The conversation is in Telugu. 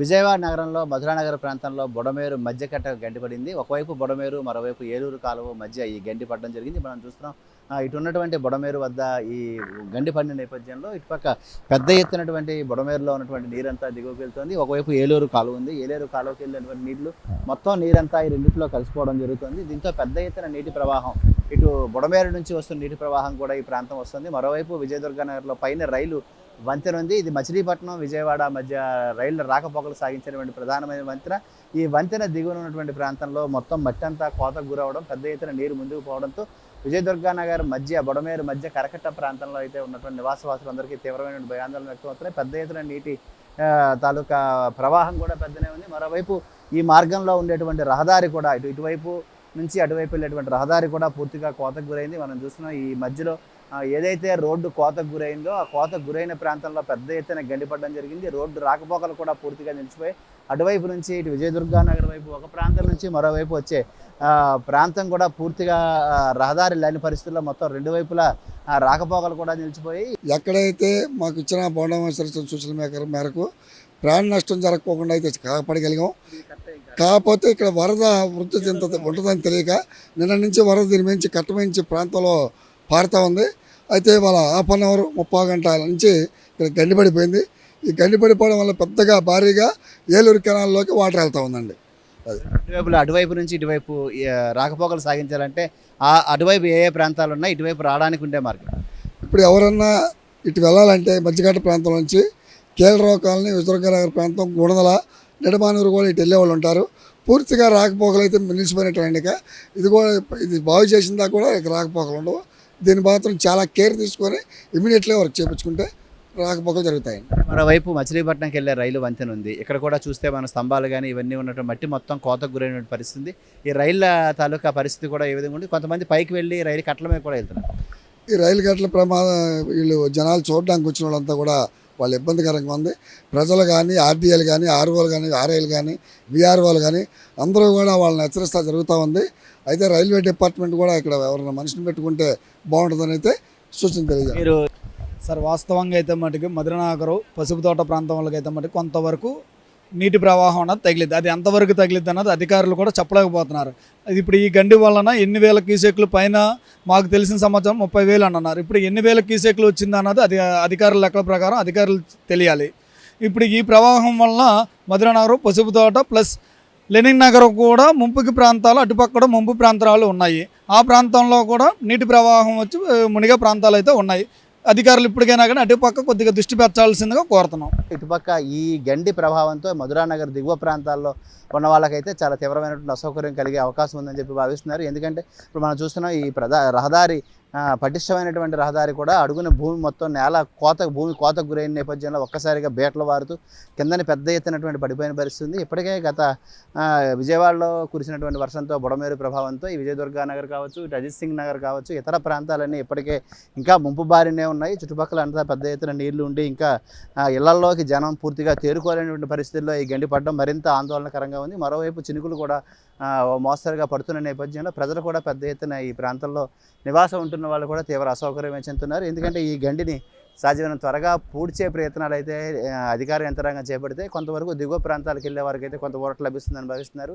విజయవాడ నగరంలో మధురానగర ప్రాంతంలో బుడమేరు మధ్యకట్ట గండిపడింది ఒకవైపు బుడమేరు మరోవైపు ఏలూరు కాలువ మధ్య ఈ గండి పడడం జరిగింది. మనం చూస్తున్నాం ఇటు ఉన్నటువంటి బుడమేరు వద్ద ఈ గండి పడిన నేపథ్యంలో ఇటుపక్క పెద్ద ఎత్తునటువంటి బుడమేరులో ఉన్నటువంటి నీరంతా దిగువకి వెళ్తుంది ఒకవైపు ఏలూరు కాలువ ఉంది. ఏలూరు కాలువకి వెళ్ళినటువంటి నీళ్ళు మొత్తం నీరంతా ఈ రెండింటిలో కలిసిపోవడం జరుగుతుంది. దీంతో పెద్ద ఎత్తున నీటి ప్రవాహం ఇటు బుడమేరు నుంచి వస్తున్న నీటి ప్రవాహం కూడా ఈ ప్రాంతం వస్తుంది. మరోవైపు విజయదుర్గనగర్లో పైన రైలు వంతెన ఉంది. ఇది మచిలీపట్నం విజయవాడ మధ్య రైళ్ళ రాకపోకలు సాగించినటువంటి ప్రధానమైన వంతెన. ఈ వంతెన దిగువన ఉన్నటువంటి ప్రాంతంలో మొత్తం మట్టి అంతా కోతకు గురవడం పెద్ద ఎత్తున నీరు ముందుకు పోవడంతో విజయదుర్గ నగర్ మధ్య బొడమేరు మధ్య కరకట్ట ప్రాంతంలో అయితే ఉన్నటువంటి నివాసవాసులందరికీ తీవ్రమైన భయాందోళన వ్యక్తమవుతున్నాయి. పెద్ద ఎత్తున నీటి తాలూకా ప్రవాహం కూడా పెద్దనే ఉంది. మరోవైపు ఈ మార్గంలో ఉండేటువంటి రహదారి కూడా ఇటు ఇటువైపు నుంచి అటువైపు వెళ్ళేటువంటి రహదారి కూడా పూర్తిగా కోతకు గురైంది. మనం చూస్తున్నాం ఈ మధ్యలో ఏదైతే రోడ్డు కోతకు గురైందో ఆ కోతకు గురైన ప్రాంతంలో పెద్ద ఎత్తున గండిపడడం జరిగింది. రోడ్డు రాకపోకలు కూడా పూర్తిగా నిలిచిపోయి అటువైపు నుంచి ఇటు విజయదుర్గా నగర్ వైపు ఒక ప్రాంతం నుంచి మరోవైపు వచ్చే ప్రాంతం కూడా పూర్తిగా రహదారి లేని పరిస్థితుల్లో మొత్తం రెండు వైపులా రాకపోకలు కూడా నిలిచిపోయి ఎక్కడైతే మాకు ఇచ్చిన బోండమేశ్వర సూచన మేరకు ప్రాణ నష్టం జరగకోకుండా అయితే కాపాడగలిగాం. కాకపోతే ఇక్కడ వరద వృద్ధి ఎంత ఉంటుందని తెలియక నిన్న నుంచి వరద దీని మించి కట్టమించి ప్రాంతంలో పారుతూ ఉంది. అయితే వాళ్ళ హాఫ్ అన్ అవర్ ముప్పై గంటల నుంచి ఇక్కడ గండిపడిపోయింది ఈ గండిపడిపోవడం వల్ల పెద్దగా భారీగా ఏలూరు కెనాల్లోకి వాటర్ వెళ్తూ ఉందండి. అటువైపులో అటువైపు నుంచి ఇటువైపు రాకపోకలు సాగించాలంటే ఆ అటువైపు ఏ ఏ ప్రాంతాలు ఉన్నాయి ఇటువైపు రావడానికి ఉండే మార్గం. ఇప్పుడు ఎవరన్నా ఇటు వెళ్ళాలంటే మధ్యఘట్ట ప్రాంతం నుంచి కేలరావు కాలనీ విజయనగర్ ప్రాంతం గుణదల నిడమానూరు కూడా ఇటు వెళ్ళేవాళ్ళు ఉంటారు. పూర్తిగా రాకపోకలు అయితే నిలిచిపోయినటువంటి ఇది కూడా ఇది బాగు చేసిందా కూడా ఇక రాకపోకలు ఉండవు. దీని మాత్రం చాలా కేర్ తీసుకొని ఇమీడియట్గా వర్క్ చేయించుకుంటే రాకపోకలు జరుగుతాయి. మరోవైపు మచిలీపట్నంకి వెళ్ళే రైలు వంతెన ఉంది ఇక్కడ కూడా చూస్తే మన స్తంభాలు కానీ ఇవన్నీ ఉన్నటువంటి మట్టి మొత్తం కోతకు గురైన పరిస్థితి ఈ రైళ్ళ తాలూకా పరిస్థితి కూడా ఏ విధంగా ఉంది కొంతమంది పైకి వెళ్ళి రైలు కట్టల మీద కూడా వెళ్తున్నారు. ఈ రైలు గట్ల ప్రమాదం వీళ్ళు జనాలు చూడడానికి వచ్చిన వాళ్ళంతా కూడా వాళ్ళు ఇబ్బందికరంగా ఉంది. ప్రజలు కానీ ఆర్డీఏలు కానీ ఆర్ఓలు కానీ ఆర్ఐలు కానీ విఆర్ఓలు కానీ అందరూ కూడా వాళ్ళని హెచ్చరిస్తా జరుగుతూ ఉంది. అయితే రైల్వే డిపార్ట్మెంట్ కూడా ఇక్కడ ఎవరైనా మనిషిని పెట్టుకుంటే బాగుంటుందని అయితే సూచన తెలియజేయాలి సార్ వాస్తవంగా అయితే మటుకు మధురనగరం పసుపు తోట ప్రాంతం వాళ్ళకి అయితే మటుకు కొంతవరకు నీటి ప్రవాహం అన్నది తగిలిద్ది. అది ఎంతవరకు తగిలిద్ది అన్నది అధికారులు కూడా చెప్పలేకపోతున్నారు. అది ఇప్పుడు ఈ గండి వలన ఎన్ని వేల క్యూసెక్లు పైన మాకు తెలిసిన సమాచారం ముప్పై వేలు అన్నారు. ఇప్పుడు ఎన్ని వేల క్యూసెక్లు వచ్చింది అన్నది అది అధికారుల లెక్కల ప్రకారం అధికారులు తెలియాలి. ఇప్పుడు ఈ ప్రవాహం వలన మధురనగరం పసుపు తోట ప్లస్ లెనిన్ నగరం కూడా ముంపుకి ప్రాంతాలు అటుపక్కడ ముంపు ప్రాంతాలు ఉన్నాయి. ఆ ప్రాంతంలో కూడా నీటి ప్రవాహం వచ్చి మునిగే ప్రాంతాలు అయితే ఉన్నాయి. అధికారులు ఇప్పటికైనా కానీ అటుపక్క కొద్దిగా దృష్టి పెట్టాల్సిందిగా కోరుతున్నాం. ఇటుపక్క ఈ గండి ప్రభావంతో మధురానగర్ దిగువ ప్రాంతాల్లో ఉన్న వాళ్ళకైతే చాలా తీవ్రమైనటువంటి అసౌకర్యం కలిగే అవకాశం ఉందని చెప్పి భావిస్తున్నారు. ఎందుకంటే ఇప్పుడు మనం చూస్తున్నాం ఈ ప్రధా రహదారి పటిష్టమైనటువంటి రహదారి కూడా అడుగున భూమి మొత్తం నేల కోత భూమి కోతకు గురైన నేపథ్యంలో ఒక్కసారిగా బేటలు వారుతూ కిందని పెద్ద ఎత్తునటువంటి పడిపోయిన పరిస్థితి ఉంది ఇప్పటికే గత విజయవాడలో కురిసినటువంటి వర్షంతో బుడమేరు ప్రభావంతో ఈ విజయదుర్గా నగర్ కావచ్చు ఇటు అజిత్ సింగ్ నగర్ కావచ్చు ఇతర ప్రాంతాలన్నీ ఇప్పటికే ఇంకా ముంపు బారినే ఉన్నాయి. చుట్టుపక్కల అంతా పెద్ద ఎత్తున నీళ్ళు ఉండి ఇంకా ఆ, ఇళ్ళల్లోకి జనం పూర్తిగా తేరుకోలేనటువంటి పరిస్థితుల్లో ఈ గండి పడడం మరింత ఆందోళనకరంగా ఉంది. మరోవైపు చినుకులు కూడా మోస్తరుగా పడుతున్న నేపథ్యంలో ప్రజలు కూడా పెద్ద ఎత్తున ఈ ప్రాంతంలో నివాసం వెళ్తున్న వాళ్ళు కూడా తీవ్ర అసౌకర్యం చెందుతున్నారు ఎందుకంటే ఈ గండిని సాధ్యమైన త్వరగా పూడ్చే ప్రయత్నాలు అయితే అధికార యంత్రాంగం చేపడితే కొంతవరకు దిగువ ప్రాంతాలకు వెళ్ళే వారికి అయితే కొంత ఊరట లభిస్తుందని భావిస్తున్నారు.